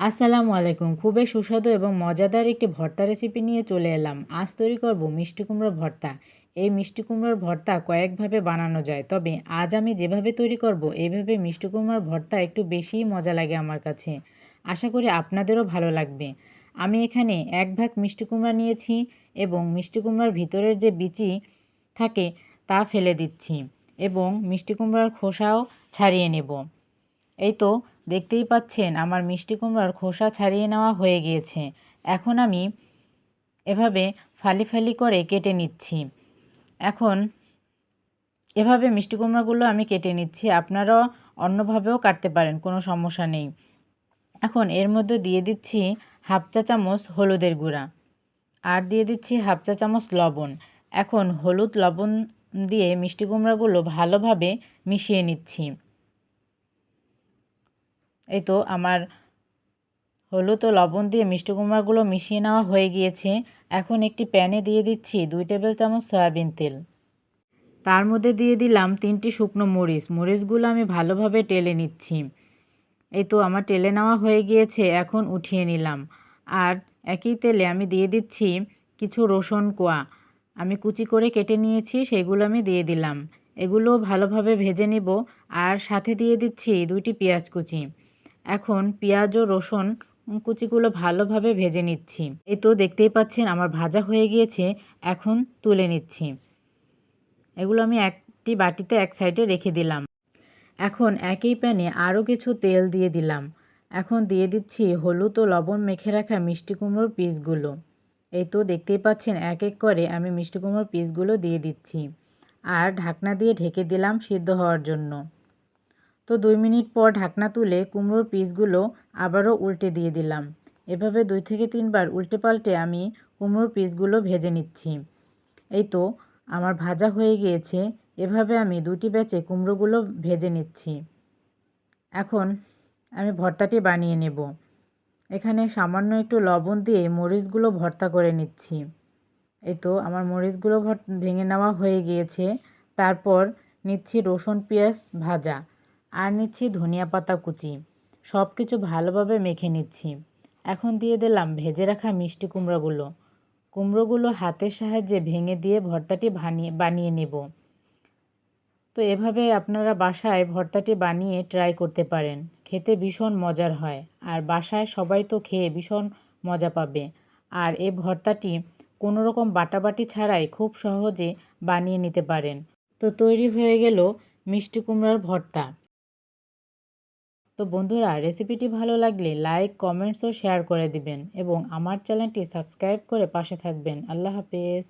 আসসালামু আলাইকুম। খুবই সুস্বাদু এবং মজাদার একটি ভর্তা রেসিপি নিয়ে চলে এলাম। আজ তৈরি করব মিষ্টি কুমড়োর ভর্তা। এই মিষ্টি কুমড়োর ভর্তা কয়েকভাবে বানানো যায়, তবে আজ আমি যেভাবে তৈরি করব, এইভাবে মিষ্টি কুমড়োর ভর্তা একটু বেশিই মজা লাগে আমার কাছে। আশা করি আপনাদেরও ভালো লাগবে। আমি এখানে এক ভাগ মিষ্টি কুমড়া নিয়েছি এবং মিষ্টি কুমড়ার ভিতরের যে বিচি থাকে তা ফেলে দিচ্ছি এবং মিষ্টি কুমড়ার খোসাও ছাড়িয়ে নেব। এই তো দেখতেই পাচ্ছেন আমার মিষ্টি কুমড়ার খোসা ছাড়িয়ে নেওয়া হয়ে গিয়েছে। এখন আমি এভাবে ফালি ফালি করে কেটে নিচ্ছি। এখন এভাবে মিষ্টি কুমড়াগুলো আমি কেটে নিচ্ছি। আপনারাও অন্যভাবেও কাটতে পারেন, কোনো সমস্যা নেই। এখন এর মধ্যে দিয়ে দিচ্ছি হাফ চা চামচ হলুদের গুঁড়া আর দিয়ে দিচ্ছি হাফ চা চামচ লবণ। এখন হলুদ লবণ দিয়ে মিষ্টি কুমড়াগুলো ভালোভাবে মিশিয়ে নিচ্ছি। এই তো আমার হলুদ ও লবণ দিয়ে মিষ্টি কুমড়াগুলো মিশিয়ে নেওয়া হয়ে গিয়েছে। এখন একটি প্যানে দিয়ে দিচ্ছি দুই টেবিল চামচ সয়াবিন তেল। তার মধ্যে দিয়ে দিলাম তিনটি শুকনো মরিচ। মরিচগুলো আমি ভালোভাবে টেলে নিচ্ছি। এই তো আমার টেলে নেওয়া হয়ে গিয়েছে, এখন উঠিয়ে নিলাম। আর একই তেলে আমি দিয়ে দিচ্ছি কিছু রসুন কোয়া। আমি কুচি করে কেটে নিয়েছি, সেগুলো আমি দিয়ে দিলাম। এগুলো ভালোভাবে ভেজে নিব। আর সাথে দিয়ে দিচ্ছি দুইটি পেঁয়াজ কুচি। এখন পেঁয়াজ ও রসুন কুচিগুলো ভালোভাবে ভেজে নিচ্ছি। এই তো দেখতেই পাচ্ছেন আমার ভাজা হয়ে গিয়েছে, এখন তুলে নিচ্ছি। এগুলো আমি একটি বাটিতে এক সাইডে রেখে দিলাম। এখন একই প্যানে আরও কিছু তেল দিয়ে দিলাম। এখন দিয়ে দিচ্ছি হলুদ ও লবণ মেখে রাখা মিষ্টি কুমড়োর পিসগুলো। এই তো দেখতেই পাচ্ছেন এক এক করে আমি মিষ্টি কুমড়োর পিসগুলো দিয়ে দিচ্ছি। আর ঢাকনা দিয়ে ঢেকে দিলাম সিদ্ধ হওয়ার জন্য। তো দুই মিনিট পর ঢাকনা তুলে কুমড়োর পিসগুলো আবারও উল্টে দিয়ে দিলাম। এভাবে দুই থেকে তিনবার উল্টে পাল্টে আমি কুমড়োর পিসগুলো ভেজে নিচ্ছি। এই তো আমার ভাজা হয়ে গিয়েছে, এভাবে আমি দুটি ব্যাচে কুমড়োগুলো ভেজে নিচ্ছি। এখন আমি ভর্তাটি বানিয়ে নেব। এখানে সামান্য একটু লবণ দিয়ে মরিচগুলো ভর্তা করে নিচ্ছি। এই তো আমার মরিচগুলো ভেঙে নেওয়া হয়ে গিয়েছে। তারপর নিচ্ছি রসুন পেঁয়াজ ভাজা। আর নিচ্ছি ধনিয়া পাতা কুচি। সব কিছু ভালোভাবে মেখে নিচ্ছি। এখন দিয়ে দিলাম ভেজে রাখা মিষ্টি কুমড়োগুলো। কুমড়োগুলো হাতের সাহায্যে ভেঙে দিয়ে ভর্তাটি বানিয়ে বানিয়ে নেব। তো এভাবে আপনারা বাসায় ভর্তাটি বানিয়ে ট্রাই করতে পারেন। খেতে ভীষণ মজার হয়। আর বাসায় সবাই তো খেয়ে ভীষণ মজা পাবে। আর এই ভর্তাটি কোনো রকম বাটাবাটি ছাড়াই খুব সহজে বানিয়ে নিতে পারেন। তো তৈরি হয়ে গেল মিষ্টি কুমড়ার ভর্তা। তো বন্ধুরা রেসিপিটি ভালো লাগলে লাইক কমেন্টস ও শেয়ার করে দিবেন এবং আমার চ্যানেলটি সাবস্ক্রাইব করে পাশে থাকবেন। আল্লাহ হাফেজ।